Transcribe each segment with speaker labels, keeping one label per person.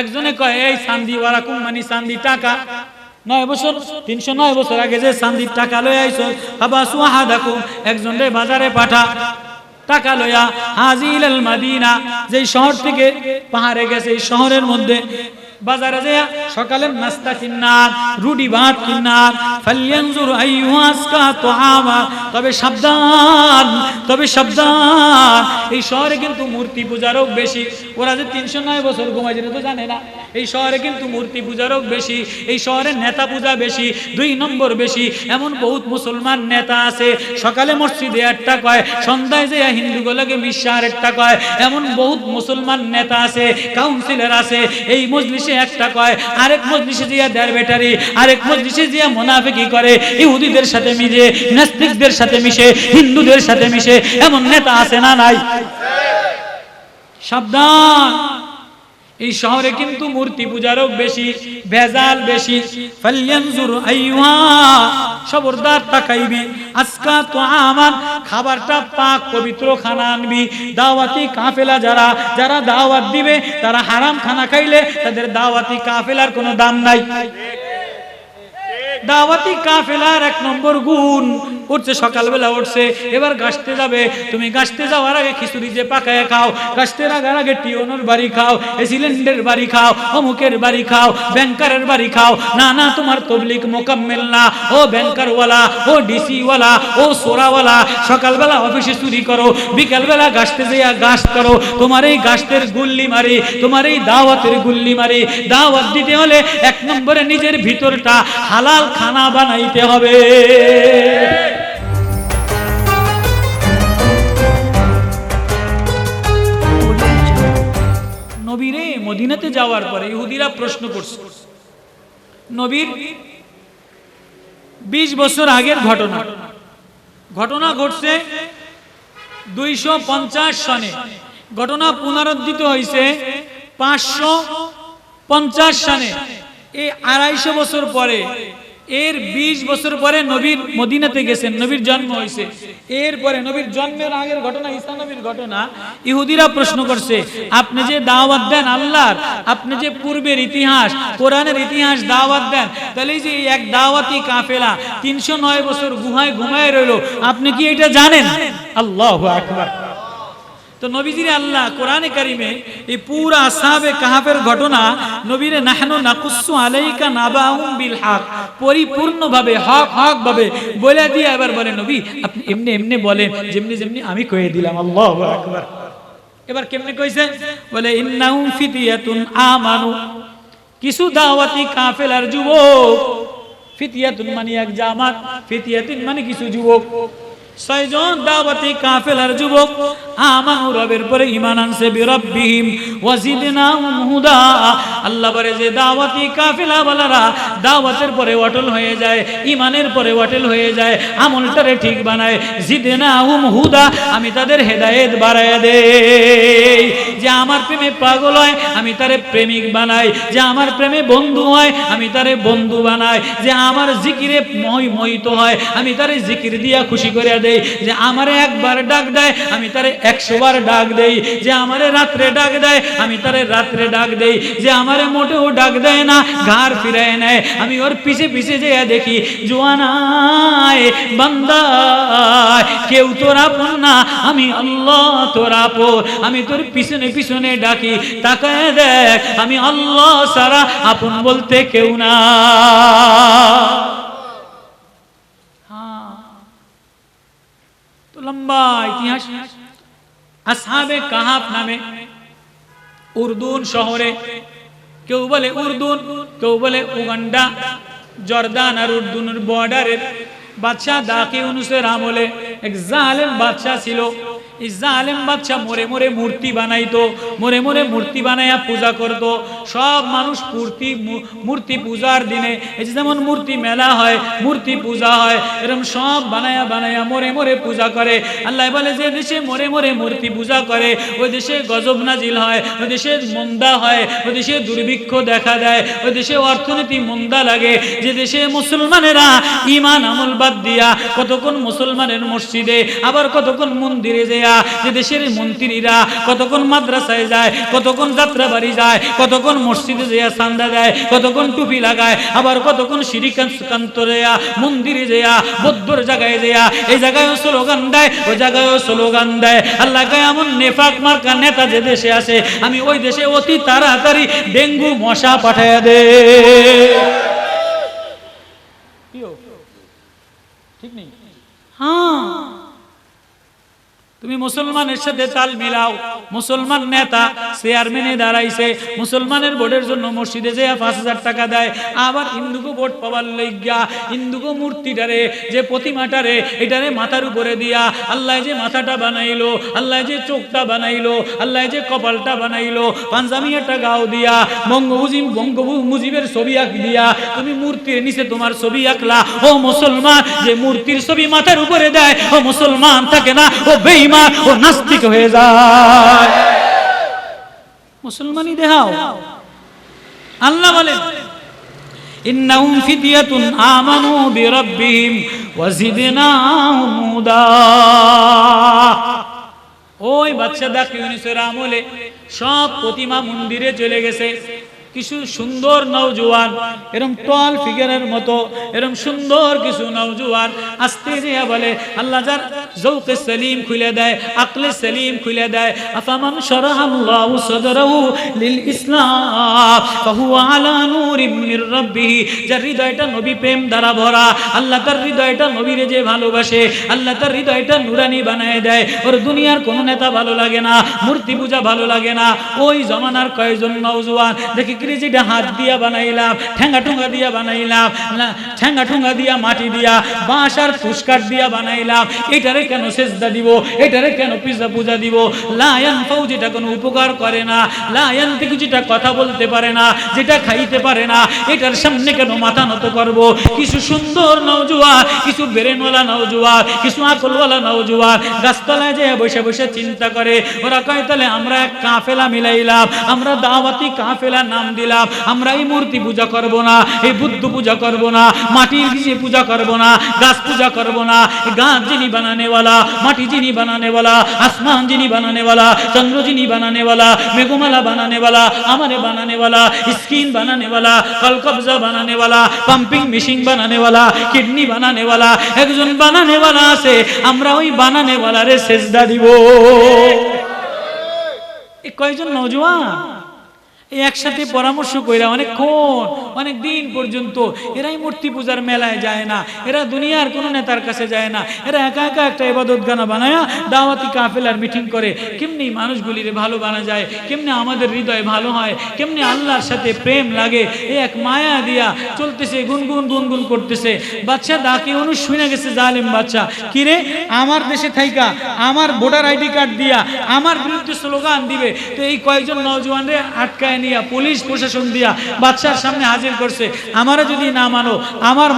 Speaker 1: একজনে কয়, এই সান্দি ওরা কোম্পানি সান্দি টাকা? নয় বছর, তিনশো নয় বছর আগে যে সান্দির টাকা লয়ে আইস বাবা সুহা দেখো একজন রে বাজারে পাঠা। টাকা লয়া হাজিল মাদিনা, যেই শহর থেকে পাহাড়ে গেছে, এই শহরের মধ্যে। বাজারে যায় সকালের নাস্তা কিনার রুটি ভাত কিনার ফালিয়ানজুর আইয়ুহা আসকা তুআমা তবে সাবধান তবে সাবধান। এই শহরে কিন্তু মূর্তি পূজারও বেশি। ওরা যে তিনশো নয় বছর যেটা তো জানে না। এই শহরে কিন্তু মূর্তি পূজারও বেশি। এই শহরে নেতা পূজা বেশি, দুই নম্বর বেশি। এমন বহুত মুসলমান নেতা আছে, সকালে মসজিদে একটা কয়, সন্ধ্যায় যে হিন্দুগুলোকে মিশা আরেকটা কয়। এমন বহুত মুসলমান নেতা আছে কাউন্সিলর আছে। এই মজলিসে একটা কয়, আরেক মজলিসে জিয়া দেড় বেটারি আরেক মজলিসে জিয়া মোনাফিকি করে। ইহুদিদের সাথে মিশে নাস্তিকদের সাথে মিশে, হিন্দুদের সাথে মিশে, এমন নেতা আছে না নাই? সাবধান। এই শহরে কিন্তু মূর্তি পূজারও বেশি, ভেজাল বেশি। ফালিয়ানজুর আইয়ুহা, খবরদার তাকাইবি, আজকা তো আমার খাবারটা পাক পবিত্র খানা আনবি। দাওয়াতি কাফেলা যারা যারা দাওয়াত দিবে, তারা হারাম খানা খাইলে তাদের দাওয়াতি কাফেলার কোনো দাম নাই। দাওয়াতি কাফেলার এক নম্বর গুণ উঠছে, সকালবেলা উঠছে, এবার গাছতে যাবে। তুমি গাছতে যাওয়ার আগে খিচুড়ি যে পাকায় খাও গাছতে রাখার আগে টিওনোর বাড়ি খাও এসিলেন্ডের বাড়ি খাও, অমুকের বাড়ি খাও, ব্যাংকারের বাড়ি খাও। না না, তোমার তবলিক মোকাম্মেল না। ও ব্যাংকারওয়ালা, ও ডিসিওয়ালা, ও সোরাওয়ালা, সকালবেলা অফিসে চুরি করো, বিকালবেলা গাছতে যাইয়া গাছ করো। তোমার এই গাছতের গুল্লি মারি, তোমার এই দাওয়াতের গুল্লি মারি। দাওয়াত দিতে হলে এক নম্বরে নিজের ভিতরটা হালাল খানা বানাইতে হবে। নবীরে মদিনাতে যাওয়ার পরে ইহুদিরা প্রশ্ন করছে। নবীর বিশ বছর আগের ঘটনা। ঘটনা ঘটছে দুইশো পঞ্চাশ সনে ঘটনা পুনরুদ্ধিত হয়েছে পাঁচশো পঞ্চাশ সনে এই আড়াইশো বছর পরে এর ২০ বছর পরে নবীর মদিনাতে গেছেন, নবীর জন্ম হয়েছে। এরপরে নবীর জন্মের আগের ঘটনা ঈসা নবীর ঘটনা, ইহুদিরা প্রশ্ন করছে, আপনি যে দাওয়াত দেন আল্লাহর, আপনি যে পূর্বের ইতিহাস, কোরআনের ইতিহাস দাওয়াত দেন, তাহলে যে এক দাওয়াতি কাফেলা তিনশো নয় বছর গুহায় ঘুমায় রইল, আপনি কি এটা জানেন? আল্লাহ আকবার। তো নবীজির আল্লাহ কোরআনে কারিমে এই পুরা আসহাবে কাহাফের ঘটনা নবীরে নাহনু নাকুসু আলাইকা নাবাহুম বিল হক পরিপূর্ণভাবে, হক হক ভাবে বলে দিয়ে এবার বলে, নবী, আপনি এমনি এমনি বলেন, যেমনি যেমনি আমি কয়ে দিলাম, আল্লাহু আকবার। এবার কেমনে কইছে? বলে, ইন্নাহুম ফিতিয়াতুন আমানু। কিছু দাওয়াতি কাফেলার যুবক, ফিতিয়াতুন মানে এক জামাত, ফিতিয়াতুন মানে কিছু যুবক। ছয়জন দাওয়াতি কাফেলার যুবক আমার রবের পরে ইমান আনছে বিরব্বিহিম। ওয়াজিদনাহুম হুদা। আল্লাহ বলে যে, দাওয়াতি কাফেলা বলারা, দাওয়াতের পরে অটল হয়ে যায়, ঈমানের পরে অটল হয়ে যায়, আমলটারে ঠিক বানায়। জিদনাহুম হুদা, আমি তাদের হেদায়েত বাড়ায় দেই। যে আমার প্রেমে পাগল হয়, আমি তারে প্রেমিক বানাই। যে আমার প্রেমে বন্ধু হয়, আমি তারে বন্ধু বানাই। যে আমার জিকিরে মই মহিত হয়, আমি তারে জিকির দিয়া খুশি করে দেই। যে আমারে একবার ডাক দেয়, আমি তারে একশো বার ডাক দেই। যে আমারে রাত্রে ডাক দেয় আমি তারে রাত্রে ডাক দেই, যে আমারে মোটেও ডাক দেয় না ঘর ফিরায় নেয়। আমি ওর পিছে পিছে যেয়ে দেখি, জোয়ানায়, বান্দায়, কেউ তোর আপন না, আমি আল্লাহ তোর আপন। আমি তোর পিছনে পিছনে ডাকি, তাকায় দেখ, আমি আল্লাহ সারা আপন বলতে কেউ না। হ্যাঁ। লম্বা ইতিহাস, আসহাবে কাহাব নামে উর্দুন শহরে। কেউ বলে উর্দুন কেউ বলে উগান্ডা জর্দান আর উর্দুনের বর্ডারের বাদশাহ দাকি অনুসের আমলে। এক জালেম বাদশাহ ছিল। এই জালেম বাদশাহ মরে মরে মূর্তি বানাইতো, মরে মরে মূর্তি বানাইয়া পূজা করত। সব মানুষ মূর্তি মূর্তি পূজার দিনে, এই যেমন মূর্তি মেলা হয়, মূর্তি পূজা হয় এরকম সব বানায়া বানায়া মরে মরে পূজা করে। আল্লাহ বলে, যে দেশে মরে মরে মূর্তি পূজা করে, ওই দেশে গজব নাজিল হয়, ওই দেশে মন্দা হয়, ওই দেশে দুর্ভিক্ষ দেখা দেয়, ওই দেশে অর্থনীতি মন্দা লাগে। যে দেশে মুসলমানেরা ইমান আমল বাদ দিয়া কতক্ষণ মুসলমানের মসজিদে, আবার কতক্ষণ মন্দিরে যেয়া যে দেশের মন্ত্রীরা কতক্ষণ মাদ্রাসায় যায়, কতক্ষণ যাত্রা বাড়ি যায়, কতক্ষণ মসজিদে যেয়া চান্দা দেয়, কতক্ষণ টুপি লাগায়, আবার কতক্ষণ শ্রীকান্ত যেয়া মন্দিরে যেয়া বৌদ্ধর জায়গায় যেয়া এই জায়গায়ও স্লোগান দেয় ওই জায়গায়ও স্লোগান দেয়। আল্লাহ এমন নেফাক মার্কা নেতা যে দেশে আসে আমি ওই দেশে অতি তাড়াতাড়ি ডেঙ্গু মশা পাঠাইয়া দে। ঠিক নেই হ্যাঁ তুমি মুসলমানের সাথে তাল মিলাও। মুসলমান নেতা চেয়ারম্যানে দাঁড়াইছে। মুসলমানের ভোটের জন্য মসজিদে যে পাঁচ হাজার টাকা দেয়। আবার হিন্দুকে ভোট পাবার লইগা হিন্দুকে মূর্তিটারে, যে প্রতিমাটারে, এটারে মাথার উপরে দিয়া আল্লাহ যে মাথাটা বানাইলো, আল্লাহ যে চোখটা বানাইলো, আল্লাহ যে কপালটা বানাইলো পাঞ্জাবি একটা গাও দিয়া বঙ্গবুজিম বঙ্গবু মুজিবের ছবি আঁক দিয়া, তুমি মূর্তির নিচে তোমার ছবি আঁকলা। ও মুসলমান, যে মূর্তির ছবি মাথার উপরে দেয়, ও মুসলমান থাকে না, ও বেঈমান ও নাস্তিক হয়ে যায়। মুসলমানই দেখাও। আল্লাহ বলেন, ইন্নাহুম ফিতিয়াতুন আমানু বিরাব্বিহিম হুদা। ওই বাচ্চা ইউনিসের আমলে সব প্রতিমা মন্দিরে চলে গেছে। কিছু সুন্দর নৌজোয়ান এরম টল ফিগারের মতো, এরম সুন্দর কিছু নৌজোয়ান আস্তে দিয়া বলে, আল্লাহ যার জৌকে সেলিম খুলে দেয়, আকলে সেলিম খুলে দেয়, আফামান শরহাল্লাহু সদরহু লিল ইসলাম, ফাহুয়া আলা নূরিম মির রাব্বিহি, যার হৃদয়টা নবী প্রেম দ্বারা ভরা, আল্লাহ তার হৃদয়টা নবীরে যে ভালোবাসে, আল্লাহ তার হৃদয়টা নুরানি বানায় দেয়। ওর দুনিয়ার কোনো নেতা ভালো লাগে না, মূর্তি পূজা ভালো লাগে না। ওই জমানার কয়েকজন নওজোয়ান, দেখি যেটা হাত দিয়া বানাইলাম, ঠেঙ্গা ঠুঙ্গা দিয়া বানাইলাম ঠেঙ্গা ঠুঙ্গা দিয়া মাটি দিয়া, বাঁশ আর ফুসকাট দিয়া বানাইলাম, এটারে কেন সেজদা দিব, এটারে কেন পিজা পূজা দিব? লায়ন পাও যেটা কোনো উপকার করে না, লায়ন থেকে যেটা কথা বলতে পারে না, যেটা খাইতে পারে না, এটার সামনে কেন মাথা নত করব? কিছু সুন্দর নওজোয়ান কিছু বেরেনওয়ালা নওজোয়ান কিছু আকলওয়ালা নওজোয়ান গাছতলায় যে বসে বসে চিন্তা করে, ওরা কয়, তাহলে আমরা এক কাফেলা মিলাইলাম, আমরা দাওয়াতি কাফেলা নাম দিলাম। আমরা এই মূর্তি পূজা করব না, এই বুদ্ধ পূজা করব না, মাটির পূজা করব না, গাছ পূজা করব না গাছ যিনি বানানেওয়ালা, মাটি যিনি বানানেওয়ালা, আসমান যিনি বানানেওয়ালা, চন্দ্র যিনি বানানেওয়ালা, মেঘমালা বানানেওয়ালা, আমারে বানানেওয়ালা, স্কিন বানানেওয়ালা কলকবজা বানানেওয়ালা, পাম্পিং মেশিন বানানেওয়ালা, কিডনি বানানেওয়ালা, একজন বানানেওয়ালা আছে, আমরা ওই বানানেওয়ালারে সেজদা দিব। কয়জন নজওয়ান একসাথে পরামর্শ কইরা অনেকক্ষণ অনেক দিন পর্যন্ত এরাই মূর্তি পূজার মেলায় যায় না, এরা দুনিয়ার কোনো নেতার কাছে যায় না, এরা একা একা একটা এবাদত গানা বানায়া দাওয়াতি কাফেলার মিটিং করে। কেমনি মানুষগুলিরে ভালো বানা যায়, কেমনি আমাদের হৃদয় ভালো হয়, কেমনি আল্লাহর সাথে প্রেম লাগে, এ এক মায়া দিয়া চলতেছে, গুনগুন গুনগুন করতেছে। বাচ্চা ডাকে অনু শুনে গেছে, জালেম বাচ্চা, কিরে, আমার দেশে থাইকা, আমার ভোটার আইডি কার্ড দিয়া, আমার বিরুদ্ধে স্লোগান দিবে, তো এই কয়েকজন নজওয়ানরে আটকায় নিয়া, পুলিশ প্রশাসন দিয়া বাচ্চার সামনে হাজির করছে। আমারা যদি না মানো, আমার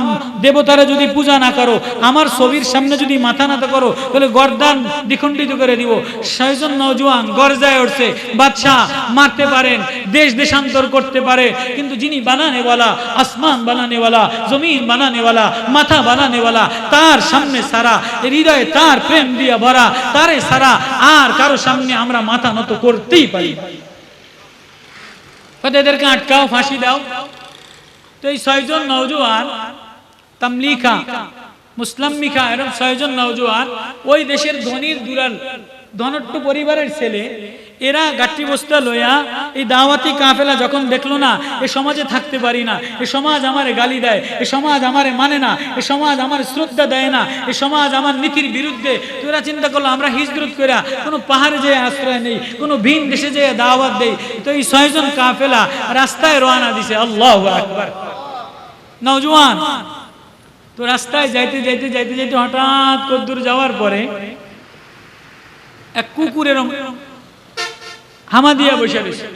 Speaker 1: দেবতারা যদি পূজা না করো, আমার ছবির সামনে যদি মাথা না করো, তাহলে গরদান দ্বিখণ্ডিত করে দিব। ছয়জন নজওয়ান গরজায় উঠছে। বাদশাহ মারতে পারেন, দেশ দেশান্তর করতে পারে। কিন্তু যিনি বানানেওয়ালা, আসমান বানানেওয়ালা, জমিন বানানেওয়ালা, মাথা বানানেওয়ালা, তার সামনে সারা, হৃদয়ে তার প্রেম দিয়া ভরা, তারে সারা আর কারও সামনে আমরা মাথা নত করতেই পারি এদেরকে আটকাও, ফাঁসি দাও। তো এই ছয়জন নওজোয়ান, তামলিখা মুসলাম্মিখা এরকম ছয়জন নওজোয়ান, ওই দেশের ধনির দুরাল ধনট্ট পরিবারের ছেলে, এরা গাঠি বস্তা লইয়া এই দাওয়াতি কাফেলা যখন দেখল না, এ সমাজে থাকতে পারি না, এ সমাজ আমারে গালি দেয়, এ সমাজ আমারে মানে না, এ সমাজ আমার শ্রদ্ধা দেয় না, এ সমাজ আমার নীতির বিরুদ্ধে, তো এরা চিন্তা করল, আমরা হিজরত করে কোনো পাহাড়ে যেয়ে আশ্রয় নেই, কোনো ভিন দেশে যেয়ে দাওয়াত দেই, তো এই ছয়জন কাফেলা রাস্তায় রওনা দিছে, আল্লাহ আকবার। নওজোয়ান, তো রাস্তায় যাইতে যাইতে যাইতে যাইতে হঠাৎ কদ্দূর যাওয়ার পরে কুকুরের হামা দিয়া বসে রয়েছে।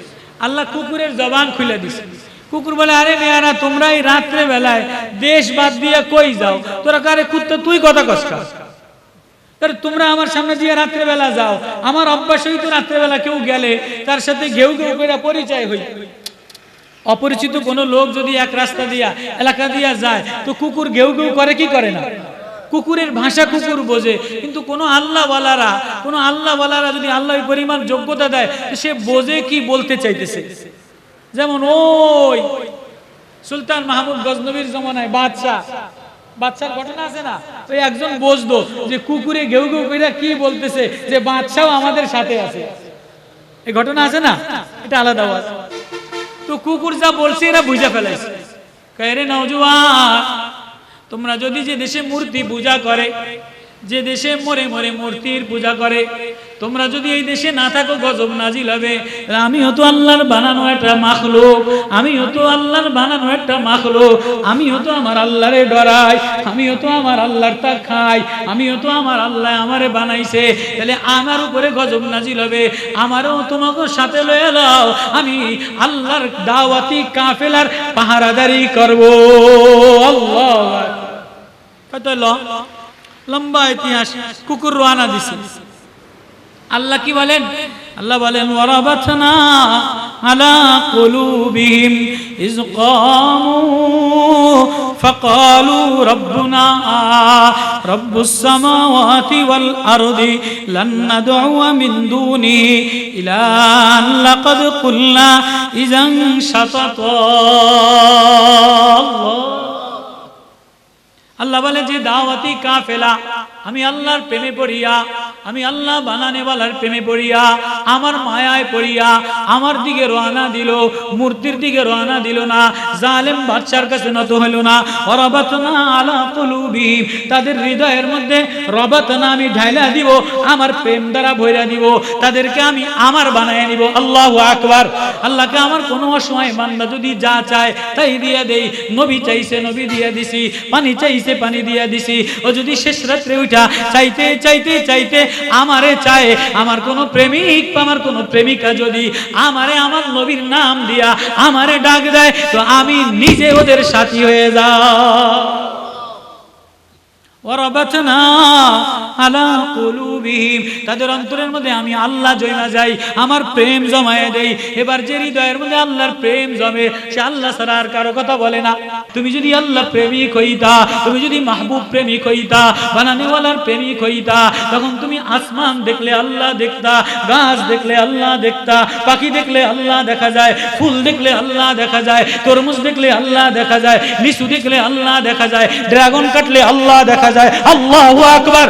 Speaker 1: আল্লাহ কুকুরের জবান খুলে দিছে। কুকুর বলে, আরে মেয়ারা তোমরা এই রাত্রে বেলায় দেশ বাদ দিয়া কই যাও? তোরা কারে কুত্তা, তুই কথা কষ্ট তোমরা আমার সামনে দিয়ে রাত্রে বেলা যাও। আমার অভ্যাসই তো রাত্রে বেলা কেউ গেলে, তার সাথে ঘেউ ঘেউ করে পরিচয় হই। অপরিচিত কোনো লোক যদি এক রাস্তা দিয়া, এলাকা দিয়া যায়, তো কুকুর ঘেউ ঘেউ করে, কি করে না? কুকুরের ভাষা কুকুর বোঝে, কিন্তু কোনো আল্লাহওয়ালারা কোনো আল্লাহওয়ালারা যদি আল্লাহ পরিমাণ যোগ্যতা দেয় সে বোঝে কি বলতে চাইতেছে। যেমন ওই সুলতান মাহমুদ গজনবীর জমানায় বাদশাহ বাচ্চার ঘটনা আছে না? ওই একজন বুঝতো যে কুকুরে ঘেউ ঘেউ কইরা কি বলতেছে যে বাচ্চাও আমাদের সাথে আছে। এই ঘটনা আছে না? এটা আলাদা আওয়াজ। তো কুকুর যা বলছে এরা বুঝে ফেলাইছে। রে নওজোয়ান তোমরা যদি যে দেশে মূর্তি পূজা করে, যে দেশে মরে মরে মূর্তির পূজা করে, তোমরা যদি এই দেশে না থাকো, গজব নাজিল হবে। আমি হতো আল্লাহর বানানো একটা মাখলুক আমি হতো আল্লাহর বানানো একটা মাখলুক আমি হতো আমার আল্লাহরে ডরাই আমি হতো আমার আল্লাহর তা খাই আমি হতো আমার আল্লাহ আমারে বানাইছে। তাহলে আমার উপরে গজব নাজিল হবে। আমারও তোমাকে সাথে লয়ে লাও আমি আল্লাহর দাওয়াতি কাফেলার পাহারাদারি করব। আল্লাহ লম্বা ইতিহাস, কুকুর রোয়ানা দিছে। আল্লাহ কি বলেন? আল্লাহ বলেন, ওয়ারাবাতনা আলা কুলুবিহিম ইজ কামু ফাকালু রাব্বুনা, রাব্বুস সামাওয়াতি ওয়াল আরদি লান নাদউয়া মিন আল্লাহ। বলে যে দাওয়াতি কাফেলা আমি আল্লাহর প্রেমে পড়িয়া, আমি আল্লাহ বানানেওয়ালার প্রেমে পড়িয়া, আমার মায়ায় পড়িয়া, আমার দিকে রওনা দিল, মূর্তির দিকে রওনা দিল না, জালেম বাচ্চার কাছে নত হইল না। অরবাতনা আলা কুলুবি তাদের হৃদয়ের মধ্যে রবাতনা আমি ঢাইলা দিব, আমার প্রেম দ্বারা ভইরা দিব, তাদেরকে আমি আমার বানায় নিব। আল্লাহ আকবার। আল্লাহকে আমার কোনো অসময় বান্দা যদি যা চায়, তাই দিয়ে দেই। নবী চাইছে, নবী দিয়ে দিছি, পানি চাইছে, পানি দিয়ে দিছি। ও যদি শেষ রাত্রে উঠা চাইতে চাইতে চাইতে আমারে চায়। আমার কোনো প্রেমিক আমার কোনো প্রেমিকা যদি আমারে আমার নবীর নাম দিয়া আমারে ডাক দেয়, তো আমি নিজে ওদের সাথী হয়ে যা তাদের অন্তরের মধ্যে আমি আল্লাহ জমা যাই, আমার প্রেম জমায়ে দেই। এবার যে হৃদয়ের মধ্যে আল্লাহর প্রেম জমে, সে আল্লাহ ছাড়া আর কারও কথা বলে না। তুমি যদি আল্লাহ প্রেমিক হইতা, তুমি যদি মাহবুব প্রেমিক হইতা, বানানেওয়ালার প্রেমিক হইতা, তখন তুমি আসমান দেখলে আল্লাহ দেখতা, গাছ দেখলে আল্লাহ দেখতা, পাখি দেখলে আল্লাহ দেখা যায়, ফুল দেখলে আল্লাহ দেখা যায়, তরমুজ দেখলে আল্লাহ দেখা যায়, লিচু দেখলে আল্লাহ দেখা যায়, ড্রাগন কাটলে আল্লাহ দেখা যায়, আল্লাহু আকবার।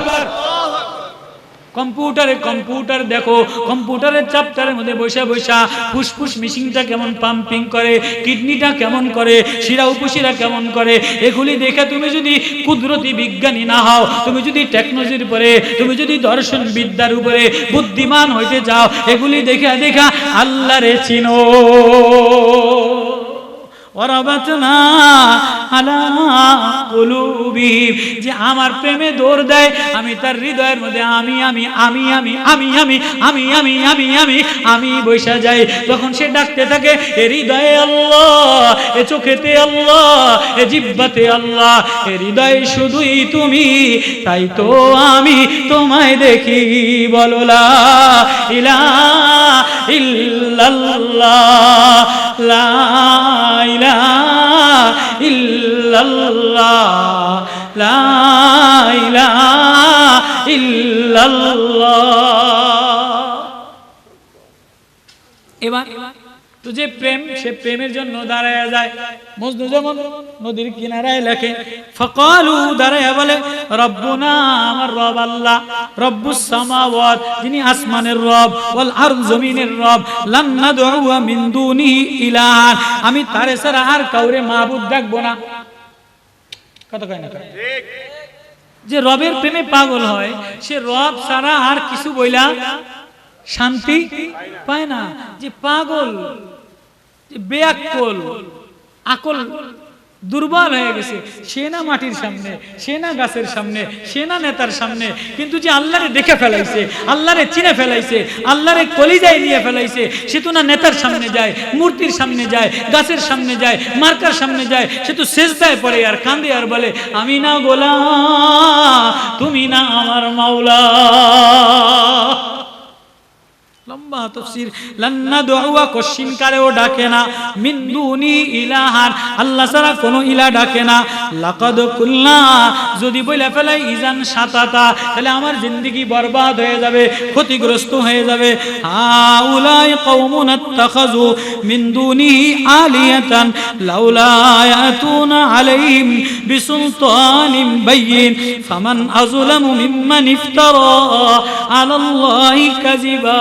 Speaker 1: কম্পিউটারে কম্পিউটার দেখো, কম্পিউটারের চাপটারের মধ্যে বসে বসা ফুসফুস মিশিংটা কেমন পাম্পিং করে, কিডনিটা কেমন করে, শিরা উপশিরা কেমন করে, এগুলি দেখে তুমি যদি কুদরতি বিজ্ঞানী না হও, তুমি যদি টেকনোলজির উপরে, তুমি যদি দর্শন বিদ্যার উপরে বুদ্ধিমান হইতে যাও এগুলি দেখে, দেখা আল্লাহরে চিনো। কুলুবিহিম যে আমার প্রেমে দেয় আমি তার হৃদয়ের মধ্যে আমি আমি আমি আমি আমি আমি আমি আমি আমি আমি আমি বৈশা যাই তখন সে ডাকতে থাকে এ হৃদয়ে আল্লাহ এ চোখেতে আল্লাহ এ জিব্বাতে আল্লাহ এ হৃদয়ে শুধুই তুমি তাই তো আমি তোমায় দেখি বলো লা ইলাহা ইল্লাল্লাহ লা إله إلا الله لا إله إلا الله এবার যে প্রেম, সে প্রেমের জন্য দাঁড়ায় যায়। মজনু যেমন নদীর কিনারায় লেখে, ফকালু দাঁড়ায় বলে, রব্বুনা আমার রব আল্লাহ, রব্বুস সামাওয়াত যিনি আসমানের রব, ওয়াল আর জমিনের রব লান নাদউ মিন দুনিহি ইলাহান আমি তারে ছাড়া আর কাউরে মাবুদ ডাকবো না কত কয় না কয়? যে রবের প্রেমে পাগল হয়, সে রব ছাড়া আর কিছু বইলা শান্তি পায় না। যে পাগল বেয়াক্কল। আকল দুর্বল হয়ে গেছে। সে না মাটির সামনে সে না গাছের সামনে সে না নেতার সামনে, কিন্তু যে আল্লাহরে দেখে ফেলাইছে, আল্লাহরে চিনে ফেলাইছে, আল্লাহরে কলিজায় নিয়ে ফেলাইছে, সে তো না নেতার সামনে যায়, মূর্তির সামনে যায়, গাছের সামনে যায়, মার্কার সামনে যায়, সে তো শেষদায় পড়ে আর কান্দে আর বলে, আমি না গোলা তুমি না আমার মাওলা। লম্বা তফসির কারেও ডাকে না। মিন দুনি ইলাহান আল্লাহ কোনো ইলা ডাকে না। লাকাদ কুল্লা যদি বলে ফেলে ইজান সাতাতা তাহলে আমার জিন্দেগি বরবাদ হয়ে যাবে, ক্ষতিগ্রস্ত হয়ে যাবে। হাউলাই কওমুন আত্তাখাযু মিন দুনিহি আলিয়াতান লাউলা ইয়াতুনা আলাইহিম বিসুলতানিন বাইয়িন ফামান আযলামু মিম্মান ইফতারা আলাল্লাহি কাযিবা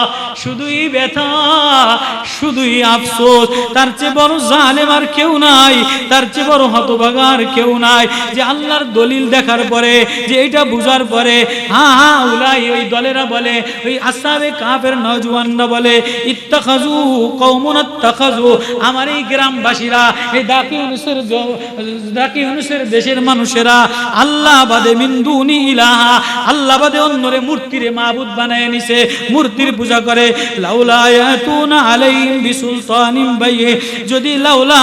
Speaker 1: শুধুই ব্যথা, শুধুই আফসোস। তার চেয়ে বড় কেউ নাই, তার চেয়ে বড় কেউ নাই। যে আল্লাহর দলিল দেখার পরে, যে এটা বুঝার পরে হ্যাঁ হ্যাঁ উলাই ওই দলেরা বলে, ওই আসাবে কাফের নজওয়ানরা বলে ইত্তাখাজু আমার এই গ্রামবাসীরা, এই দাকি অনুসের দাকি অনুসের দেশের মানুষেরা, আল্লাহ বাদে মিন্দুনি ইলাহা, আল্লাহ বাদে অন্যরে মূর্তিরে মাবুদ বানায় নিছে, মূর্তির পূজা করে। লাউলা ইয়াতুনা আলাইহিম বিসুলতানিন বাইয়ে, যদি লাউলা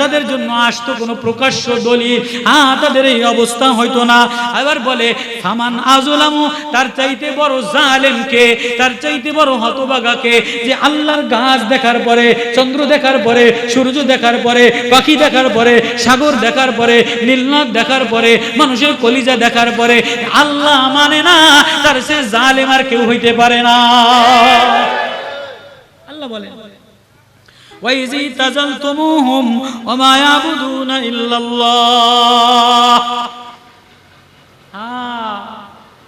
Speaker 1: তাদের জন্য আসতো কোনো প্রকাশ্য দলিল হ্যাঁ তাদের এই অবস্থা হইতো না। আবার বলে, ফামান আজলামু তার চাইতে বড় জালেমকে, তার চাইতে বড় হতবাগাকে যে আল্লাহর গাছ দেখার পরে, চন্দ্র দেখার পরে, সূর্য দেখার পরে, পাখি দেখার পরে, সাগর দেখার পরে নীলনাথ দেখার পরে, মানুষের কলিজা দেখার পরে, আল্লাহ মানে না, তার সে জালেম আর কেউ হইতে পারে না। আল্লাহ বলে وإذ اعتزلتموهم وما يعبدون إلا الله হ্যাঁ,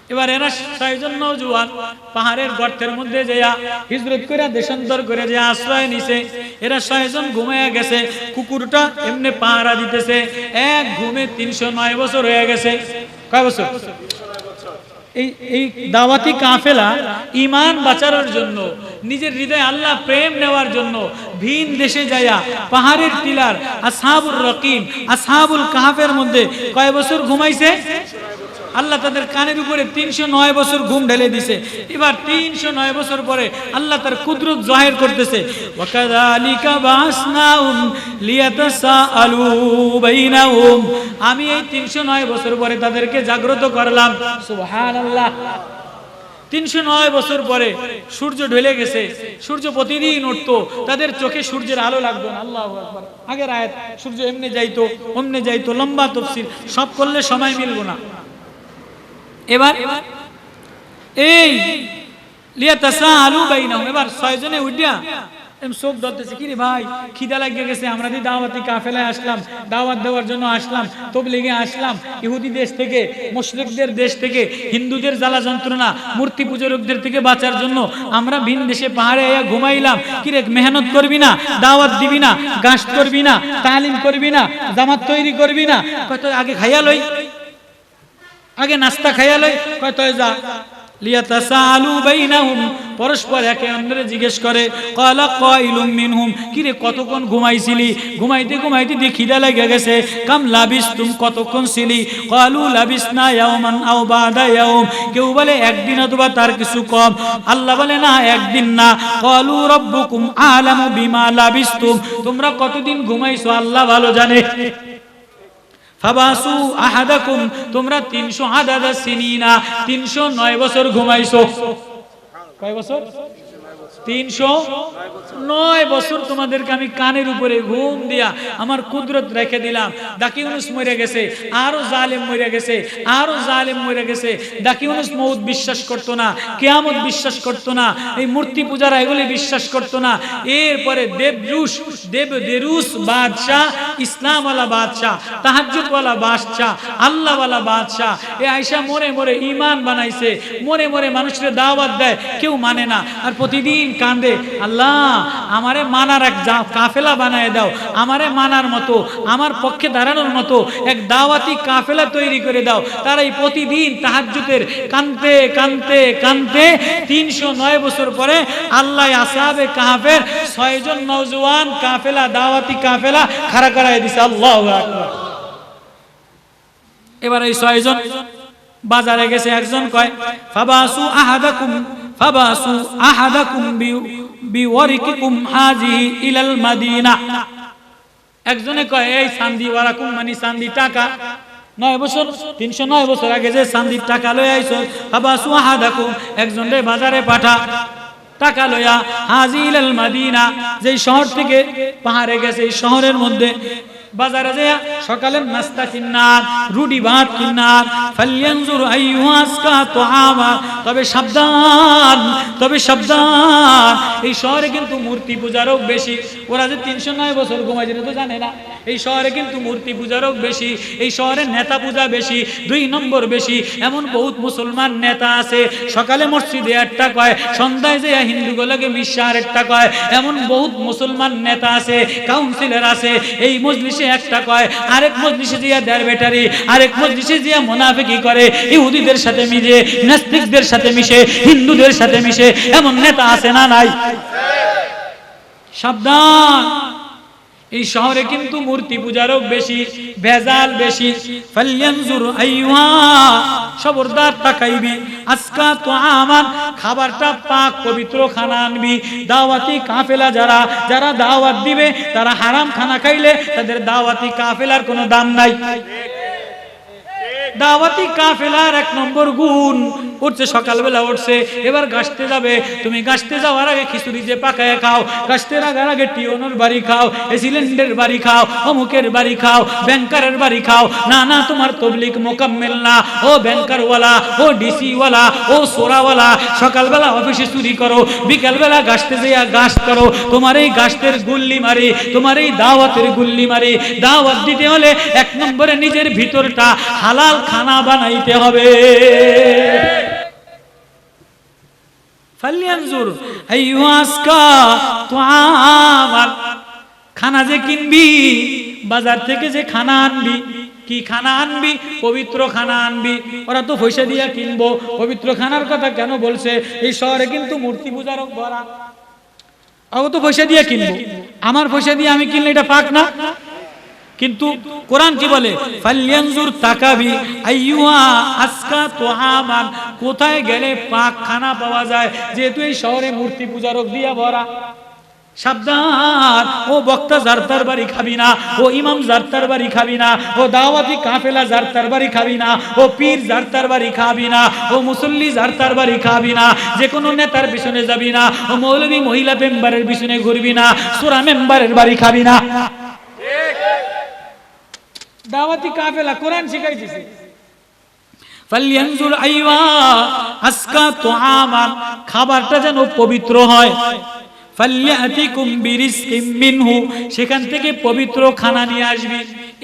Speaker 1: এবার এরা ছয়জন নৌজওয়ান পাহাড়ের গর্তের মধ্যে যেয়া হিজরত করে দেশান্তর করে যে আশ্রয় নিছে এরা ছয়জন ঘুমাইয়া গেছে কুকুরটা এমনি পাহারা দিতেছে এক ঘুমে তিনশো নয় বছর হয়ে গেছে কয় বছর এই এই দাওয়াতি কাফেলা ইমান বাঁচানোর জন্য, নিজের হৃদয় আল্লাহ প্রেম নেওয়ার জন্য ভিন দেশে যায়া পাহাড়ের টিলার, আসহাবুর রকিম আসাবুল কাহাফের মধ্যে কয় বছর ঘুমাইছে? আল্লাহ তাদের কানের উপরে তিনশো নয় বছর ঘুম ঢেলে দিছে। এবার তিনশো নয় বছর পরে আল্লাহ তার কুদরত জাহির করতেছে। আমি এই তিনশো নয় বছর পরে তাদেরকে জাগ্রত করলাম। সুবহানাল্লাহ। তিনশো নয় বছর পরে সূর্য ঢলে গেছে। সূর্য প্রতিদিন উঠতো। তাদের চোখে সূর্যের আলো লাগতো না। আল্লাহ আগের আয়াত, সূর্য এমনি যাইতো, অমনে যাইতো। লম্বা তফসিল। সব করলে সময় মিলবো না। এবার, এই, লিয়া তাসা আলু বাইনাহুম, এবার ছয়জনে উঠিয়া, এম ধরতেছে কি রে ভাই, খিদা লাগিয়ে গেছে, আমরা দি দাওয়াতি কাফেলায় আসলাম, দাওয়াত দেওয়ার জন্য আসলাম আসলাম, ইহুদি দেশ থেকে দেশ থেকে, হিন্দুদের জ্বালা যন্ত্রণা, মূর্তি পূজকদের থেকে বাঁচার জন্য আমরা ভিন দেশে পাহাড়ে আয়া ঘুমাইলাম কি রে মেহনত করবি না, দাওয়াত দিবি না গাছ করবি না, তালিম করবি না, জামাত তৈরি করবি না? কত আগে খাইয়া লই। আগে নাস্তা খাইয়া কয়, তয় যা। পরস্পর একে অন্যরে জিজ্ঞেস করে ক্বালা কাইলুম মিনহুম, কিরে কতক্ষণ ঘুমাইছিলি? ঘুমাইতে ঘুমাইতে দিয়ে খিদা লেগে গেছে, কাম লাবিস্তুম, কতক্ষণ ছিলি? ক্বালু লাবিসনা ইয়াওমান আও বাদা ইয়াওম। কেউ বলে, একদিন অথবা তার কিছু কম। আল্লাহ বলে, না, একদিন না। ক্বালু রাব্বুকুম আলামু বিমা লাবিস্তুম। তোমরা কতদিন ঘুমাইছো, আল্লাহ ভালো জানে। ফাবাসু আহাদাকুম তোমরা 300 আদাদা সিনিনা 309 বছর ঘুমাইছো। কয় বছর? তিনশো নয় বছর তোমাদেরকে আমি কানের উপরে ঘুম দিয়া আমার কুদরত রেখে দিলাম। দাকি ইউনুস মরে গেছে, আরও জালেম মরে গেছে, আরও জালেম মরে গেছে। দাকি ইউনুস মৌত বিশ্বাস করতো না, কেয়ামত বিশ্বাস করতো না, এই মূর্তি পূজারা এগুলি বিশ্বাস করতো না। এরপরে দেবরুষ দেব দেরুস বাদশাহ, ইসলামওয়ালা বাদশাহ, তাহাজ্জুদওয়ালা বাদশাহ, আল্লাহওয়ালা বাদশাহ। এ আয়সা মরে মরে ইমান বানাইছে, মরে মরে মানুষের দাওয়াত দেয়, কেউ মানে না। আর প্রতিদিন কান্দে, আল্লাহ, আমারে মানার এক কাফেলা বানায় দাও, আমারে মানার মতো, আমার পক্ষে দাঁড়ানোর মতো এক দাওয়াতি কাফেলা তৈরি করে দাও। তারাই প্রতিদিন তাহাজ্জুদের কানতে কানতে কানতে তিনশো নয় বছর পরে আল্লাহ আসাবে কাহাফের ছয়জন নওজোয়ান কাফেলা, দাওয়াতি কাফেলা খাড়া করাই দিছে। আল্লাহ এবার এই ছয়জন বাজারে গেছে, একজন কয়, ফাবাসু আহাদাকুম। ফাবাসু আহাদাকুম বিওয়ারিকিকুম হাজিহি ইলাল মাদিনা। একজনে কয়, এই সান্দি ওয়ারাকুম মানে সান্দি টাকা। নয় বছর, তিনশো নয় বছর আগে যে চান্দির টাকা লই আইছো বাবা সুহা দেখো একজন বাজারে পাঠা, টাকা লইয়া হাজিল মাদিনা। যে শহর থেকে পাহাড়ে গেছে, এই শহরের মধ্যে বাজারে যে সকালের নাস্তা কিনার রুটি ভাত কিনার ফালিয়ানজুর আইয়ুহাসকা তুআমা তবে সাবধান তবে সাবধান। এই শহরে কিন্তু মূর্তি পূজারও বেশি। ওরা যে তিনশো নয় বছর ঘুমায় যেটা তো জানে না। এই শহরে কিন্তু মূর্তি পূজারও বেশি। এই শহরে নেতা পূজা বেশি, দুই নম্বর বেশি। এমন বহুত মুসলমান নেতা আছে, সকালে মসজিদে একটা কয়, সন্ধ্যায় যে হিন্দু হিন্দুগুলোকে মিশা আরেকটা কয়। এমন বহুত মুসলমান নেতা আছে কাউন্সিলর আছে। এই মজলিসে একটা কয়, আরেক মজলিসে দিয়া দেয়ার ব্যাটারি, আরেক মজলিসে দিয়া মোনাফিকি করে, ইহুদিদের সাথে মিশে নাস্তিকদের সাথে মিশে, হিন্দুদের সাথে মিশে, এমন নেতা আছে না নাই? সাবধান। এই শহরে কিন্তু মূর্তি পূজারও বেশি, ভেজাল বেশি। ফালিয়ানজুর আইয়ুহা, খবরদার তাকাইবি, আজকা তো আমার খাবারটা পাক পবিত্র খানা আনবি। দাওয়াতি কাফেলা যারা যারা দাওয়াত দিবে, তারা হারাম খানা খাইলে তাদের দাওয়াতি কাফেলার কোনো দাম নাই। দাওয়াতি কাফেলার এক নম্বর গুণ উঠছে, সকালবেলা উঠছে, এবার গাছতে যাবে। তুমি গাছতে যাওয়ার আগে খিচুড়ি যে পাকায় খাও গাছতে রাখার আগে টিওনোর বাড়ি খাও এসিলেন্ডের বাড়ি খাও, অমুকের বাড়ি খাও, ব্যাংকারের বাড়ি খাও। না না, তোমার তবলিক মোকাম্মেল না। ও ব্যাংকারওয়ালা, ও ডিসিওয়ালা, ও সোরাওয়ালা, সকালবেলা অফিসে চুরি করো, বিকালবেলা গাছতে যাইয়া গাছ করো। তোমার এই গাছতের গুল্লি মারি, তোমার এই দাওয়াতের গুল্লি মারি। দাওয়াত দিতে হলে এক নম্বরে নিজের ভিতরটা হালাল খানা বানাইতে হবে। ফালিয়ানজুর। আইয়ুহাসকা তুআমান খানা যে কিনবি, বাজার থেকে যে খানা আনবি, কি খানা আনবি? পবিত্র খানা আনবি। ওরা তো পয়সা দিয়া কিনবো। পবিত্র খানার কথা কেন বলছে? এই শহরে কিন্তু মূর্তি পূজার ভরা ও তো পয়সা দিয়ে কিনবো। আমার পয়সা দিয়ে আমি কিনলে এটা পাক না? কিন্তু কোরআন কি বলে? ফালিয়ানজুর তাকাবি, আইয়ুহা তোহামান, কোথায় গেলে পাক খানা পাওয়া যায়? যেহেতু এই শহরে মূর্তি পূজারক দিয়া ভরা। সাবধান, ও বক্তা জারতার বাড়ি খাবি না, ও ইমাম জারতার বাড়ি খাবি না, ও দাওয়াতি কাফেলা জারতার বাড়ি খাবি না, ও পীর জারতার বাড়ি খাবি না, ও মুসল্লি জারতার বাড়ি খাবি না যে কোনো নেতার পিছনে যাবি না, ও মৌলবী মহিলা মেম্বারের পিছনে ঘুরবি না, সোরা মেম্বারের বাড়ি খাবি না। দাওয়াতি কাফেলা কোরআন শিখাইতেছে। ফালিয়ানজুর আইওয়া তুআমান খাবারটা যেন পবিত্র হয়। ফালিয়াতিকুম বিরিজকিম মিনহু, সেখান থেকে পবিত্র খানা নিয়ে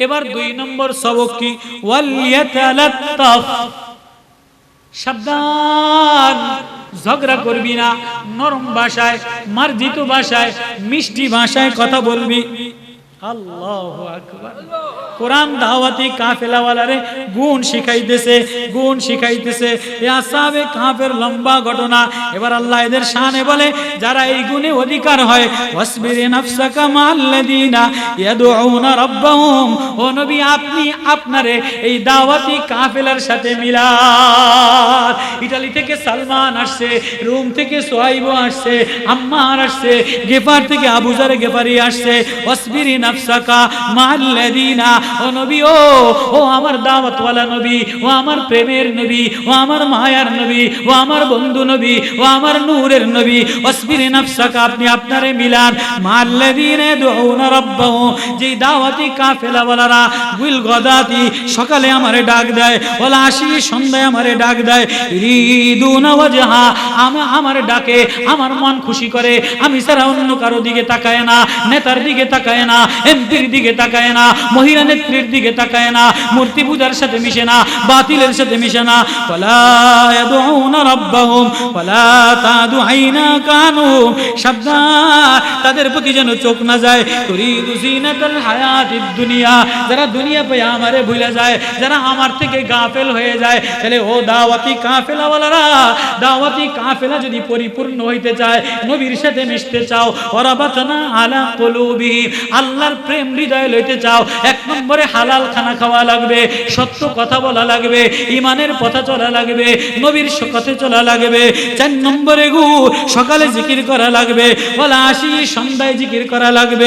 Speaker 1: এবার দুই নম্বর সবক কি? ওয়ালিয়াতালাত্তাফ ঝগড়া করবি না, নরম ভাষায়, মার্জিত ভাষায়, মিষ্টি ভাষায় কথা বলবি। আল্লাহ কোরআন দাওয়াতি গুণ শিখাইতেছে গুণ শিখাইতেছে। লম্বা ঘটনা। এবার আল্লাহ এদের শানে বলে, যারা এই অধিকার হয় আপনি আপনারে এই দাওয়াতি কাফেলার সাথে মিলান ইতালি থেকে সালমান আসছে, রোম থেকে সোহাইব আসছে, আম্মার আসছে, গেফার থেকে আবুজারে গেফারি আসছে ওয়াসবিরি নাফসাকা মাল্লাযিনা ও নবী, ও ও আমার দাওয়াতওয়ালা নবী, ও আমার প্রেমের নবী, ও আমার মায়ার নবী, ও আমার বন্ধু নবী, ও আমার নূরের নবী ওয়াসবিরি নাফসাকা, আপনি আপনারে মিলান। মাল্লাযিনা দুউনা রাব্বাহু যে দাওয়াতি গদাতি সকালে আমারে ডাক দেয়, ওলা আসি সন্ধ্যায় আমারে ডাক দেয় রিদুনা ওয়াজহা, আমা, আমার ডাকে, আমার মন খুশি করে, আমি ছাড়া অন্য কারও দিকে তাকায় না, নেতার দিকে তাকায় না এমপির দিকে তাকায় না, মহিলা নেত্রীর দিকে তাকায় না, মূর্তি পূজার সাথে মিশে না, বাতিলের সাথে মিশে না। তাদের প্রতি যেন চোখ না যায়। দুনিয়া, যারা দুনিয়া পেয়ে আমারে ভুলে যায়, যারা আমার থেকে গাফেল হয়ে যায়। তাহলে ও দাওয়াতি কাফেলাওয়ালারা, দাওয়াতি কাফেলা যদি পরিপূর্ণ হইতে চায়, নবীর সাথে মিশতে চাও। ওরাবাতনা আলা কলুবি আল্লাহর প্রেম হৃদয়ে লইতে চাও, এক নম্বরে হালাল খানা খাওয়া লাগবে, সত্য কথা বলা লাগবে ইমানের পথা চলা লাগবে, নবীর কথা চলা লাগবে, চার নম্বরে গু, সকালে জিকির করা লাগবে, বলা আসি, সন্ধ্যায় জিকির করা লাগবে।